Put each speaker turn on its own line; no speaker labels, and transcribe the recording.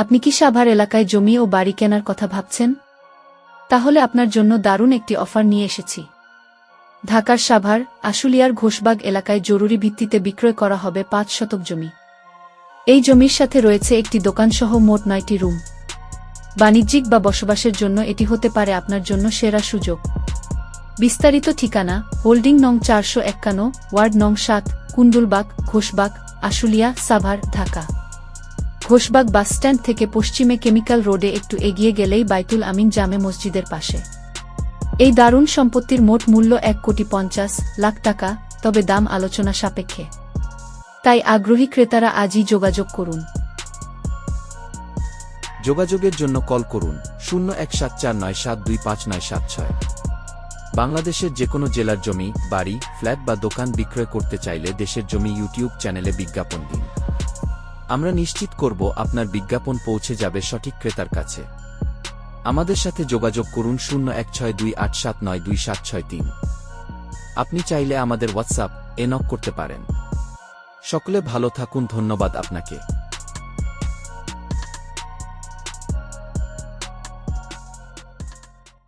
আপনি কি সাভার এলাকায় জমি ও বাড়ি কেনার কথা ভাবছেন? তাহলে আপনার জন্য দারুণ একটি অফার নিয়ে এসেছি। ঢাকার সাভার, আশুলিয়ার ঘোষবাগ এলাকায় জরুরি ভিত্তিতে বিক্রয় করা হবে পাঁচ শতক জমি। এই জমির সাথে রয়েছে একটি দোকানসহ মোট নয়টি রুম। বাণিজ্যিক বা বসবাসের জন্য এটি হতে পারে আপনার জন্য সেরা সুযোগ। বিস্তারিত ঠিকানা, হোল্ডিং নং চারশো একান্ন, ওয়ার্ড নং সাত কুন্দুলবাগ ঘোষবাগ, আশুলিয়া, সাভার, ঢাকা। ঘোষবাগ বাসস্ট্যান্ড থেকে পশ্চিমে কেমিক্যাল রোডে একটু এগিয়ে গেলেই বাইতুল আমিন জামে মসজিদের পাশে। এই দারুণ সম্পত্তির মোট মূল্য এক কোটি পঞ্চাশ লাখ টাকা, তবে দাম আলোচনা সাপেক্ষে। তাই আগ্রহী ক্রেতারা আজই যোগাযোগ করুন।
যোগাযোগের জন্য কল করুন শূন্য এক সাত চার নয় সাত দুই পাঁচ নয় সাত ছয়। বাংলাদেশের যে কোনো জেলার জমি, বাড়ি, ফ্ল্যাট বা দোকান বিক্রয় করতে চাইলে দেশের জমি ইউটিউব চ্যানেলে বিজ্ঞাপন দিন। আমরা নিশ্চিত করব আপনার বিজ্ঞাপন পৌঁছে যাবে সঠিক ক্রেতার কাছে। আমাদের সাথে যোগাযোগ করুন শূন্য এক ছয় দুই আট সাত নয় দুই সাত ছয় তিন। আপনি চাইলে আমাদের হোয়াটসঅ্যাপ এনক নক করতে পারেন। সকলে ভালো থাকুন, ধন্যবাদ আপনাকে।